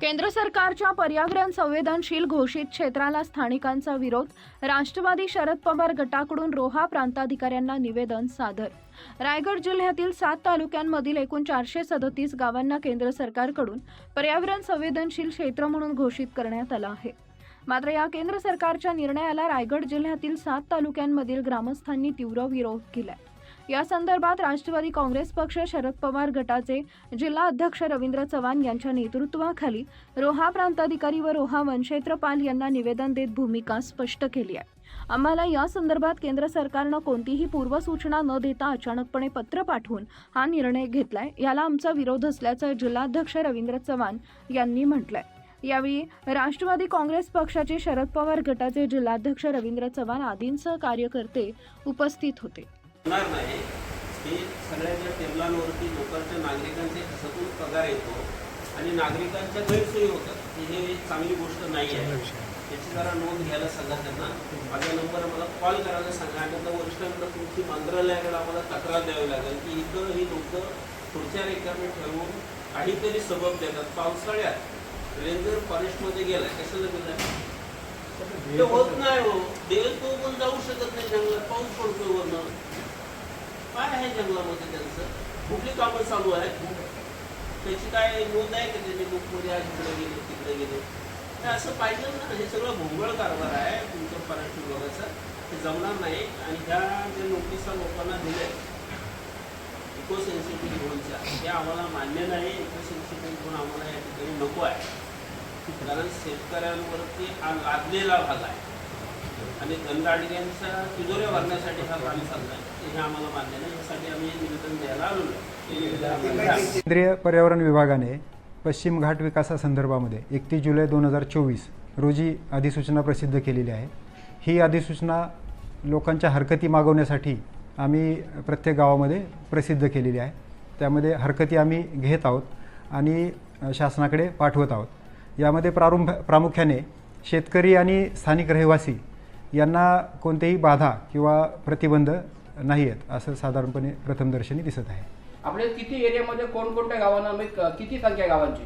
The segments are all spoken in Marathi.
केंद्र सरकारच्या पर्यावरण संवेदनशील घोषित क्षेत्राला स्थानिकांचा विरोध. राष्ट्रवादी शरद पवार गटाकडून रोहा प्रांताधिकाऱ्यांना निवेदन सादर. रायगड जिल्ह्यातील सात तालुक्यांमधील एकूण चारशे सदतीस गावांना केंद्र सरकारकडून पर्यावरण संवेदनशील क्षेत्र म्हणून घोषित करण्यात आलं आहे. मात्र या केंद्र सरकारच्या निर्णयाला रायगड जिल्ह्यातील सात तालुक्यांमधील ग्रामस्थांनी तीव्र विरोध केलाय. या संदर्भात राष्ट्रवादी काँग्रेस पक्ष शरद पवार गटाचे जिल्हा अध्यक्ष रवींद्र चव्हाण यांच्या नेतृत्वाखाली रोहा प्रांताधिकारी व रोहा वनक्षेत्रपाल यांना निवेदन देत भूमिका स्पष्ट केली आहे. आम्हाला या संदर्भात केंद्र सरकारनं कोणतीही पूर्वसूचना न देता अचानकपणे पत्र पाठवून हा निर्णय घेतलाय याला आमचा विरोध असल्याचं जिल्हाध्यक्ष रवींद्र चव्हाण यांनी म्हटलंय. यावेळी राष्ट्रवादी काँग्रेस पक्षाचे शरद पवार गटाचे जिल्हाध्यक्ष रवींद्र चव्हाण आदींसह कार्यकर्ते उपस्थित होते. होणार नाही. हे सगळ्याच्या टेबलांवरती लोकांच्या नागरिकांचे खिशातून पगार येतो आणि नागरिकांच्या गैरसोयी होतात हे चांगली गोष्ट नाही आहे. त्याची जरा नोंद घ्यायला सांगा त्यांना. माझा नंबर मला कॉल करायला सांगा. आणि आता वरिष्ठांना तुमची मंत्रालयाकडे आम्हाला तक्रार द्यावी लागेल की इथं ही लोक पुढच्या रेखाने ठेवून काहीतरी सबब देतात. पावसाळ्यात रेंजर फॉरेस्टमध्ये गेला कशाला गेला ते होत नाही हो. देव तो पण जाऊ शकत नाही जंगलात. पाऊस पडतोय वरनं. काय आहे जंगलामध्ये त्यांचं? कुठली कामं चालू आहेत? त्याची काय नोंद आहे का त्याचे लोकमध्ये आज इकडे गेले तिकडे गेले? असं पाहिजे ना हे सगळं भोंगळ कारभार आहे तुमच्या फॉरेस्ट विभागाचा ते जमणार नाही. आणि ह्या ज्या नोटिसा लोकांना दिल्या इको सेन्सिटिव्ह झोनच्या ते आम्हाला मान्य नाही. इको सेन्सिटिव्ह झोन आम्हाला या ठिकाणी नको आहे. कारण शेतकऱ्यांवरती हा लादलेला भाग आहे. आणि दंडाडग्यांच्या तिजोऱ्या भरण्यासाठी हा पाणी चालला हे आम्हाला मान्य नाही. यासाठी आम्ही निवेदन द्यायला आलो केंद्रीय पर्यावरण विभागाने पश्चिम घाट विकासासंदर्भामध्ये एकतीस जुलै दोन हजार चोवीस रोजी अधिसूचना प्रसिद्ध केलेली आहे. ही अधिसूचना लोकांच्या हरकती मागवण्यासाठी आम्ही प्रत्येक गावामध्ये प्रसिद्ध केलेली आहे. त्यामध्ये हरकती आम्ही घेत आहोत आणि शासनाकडे पाठवत आहोत. यामध्ये प्रारंभ प्रामुख्याने शेतकरी आणि स्थानिक रहिवासी यांना कोणतेही बाधा किंवा प्रतिबंध नाही आहेत असं साधारणपणे प्रथमदर्शनी दिसत आहे. आपल्या किती एरियामध्ये कोणकोणत्या गावांना किती संख्या गावांची?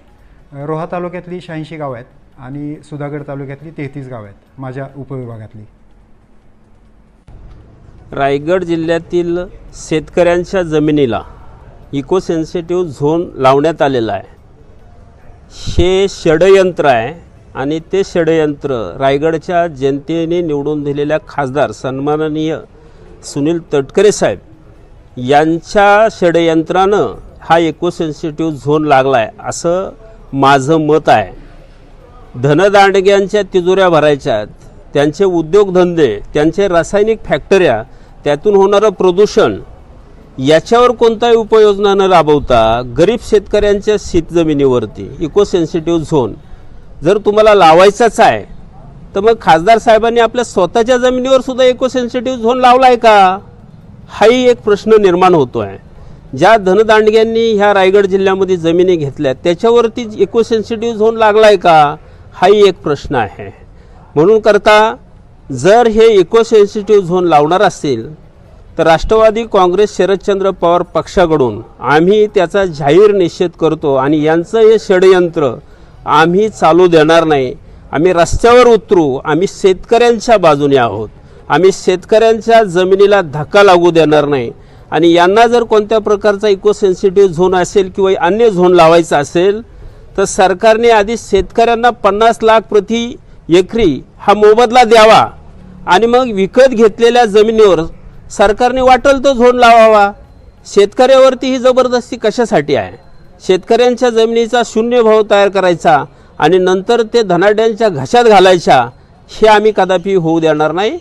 रोहा तालुक्यातली शहाऐंशी गावं आहेत आणि सुधागड तालुक्यातली तेहतीस गावं आहेत माझ्या उपविभागातली. रायगड जिल्ह्यातील शेतकऱ्यांच्या जमिनीला इको सेन्सिटिव्ह झोन लावण्यात आलेला आहे. हे षडयंत्र आहे. आणि ते षडयंत्र रायगडच्या जनतेने निवडून दिलेल्या खासदार सन्माननीय सुनील तटकरे साहेब यांच्या षडयंत्रानं हा इको सेन्सिटिव्ह झोन लागला आहे असं माझं मत आहे. धनदांडग्यांच्या तिजोऱ्या भरायच्या त्यांचे उद्योगधंदे त्यांचे रासायनिक फॅक्टऱ्या त्यातून होणारं प्रदूषण याच्यावर कोणताही उपाययोजना न राबवता गरीब शेतकऱ्यांच्या शेतजमिनीवरती इको सेन्सिटिव्ह झोन जर तुम्हाला लावायचाच आहे तर मग खासदार साहेबांनी आपल्या स्वतःच्या जमिनीवर सुद्धा इको सेन्सिटिव्ह झोन लावला आहे का? हाही एक प्रश्न निर्माण होतो आहे ज्या धनदांडग्यांनी ह्या रायगड जिल्ह्यामध्ये जमिनी घेतल्या त्याच्यावरती इको सेन्सिटिव्ह झोन लागला आहे का? हाही एक प्रश्न आहे. म्हणून करता जर हे इको सेन्सिटिव्ह झोन लावणार असेल तर राष्ट्रवादी काँग्रेस शरदचंद्र पवार पक्षाकडून आम्ही त्याचा जाहीर निषेध करतो आणि यांचं हे षडयंत्र आम्ही चालू देणार नाही. आम्ही रस्त्यावर उतरू. आम्ही शेतकऱ्यांच्या बाजूने आहोत. आम्ही शेतकऱ्यांच्या जमिनीला धक्का लागू देणार नाही. आणि यांना जर कोणत्या प्रकारचा इको सेन्सिटिव्ह झोन असेल किंवा अन्य झोन लावायचा असेल तर सरकारने आधी शेतकऱ्यांना पन्नास लाख प्रति एकरी हा मोबदला द्यावा. आणि मग विकत घेतलेल्या जमिनीवर सरकारने वाटेल तो झोन लावावा. शेतकऱ्यावरती ही जबरदस्ती कशासाठी आहे? शेतकऱ्यांच्या जमिनीचा शून्य भाव तयार करायचा आणि नंतर ते धनाढ्यांच्या घशात घालायच्या हे आम्ही कदापि होऊ देणार नाही.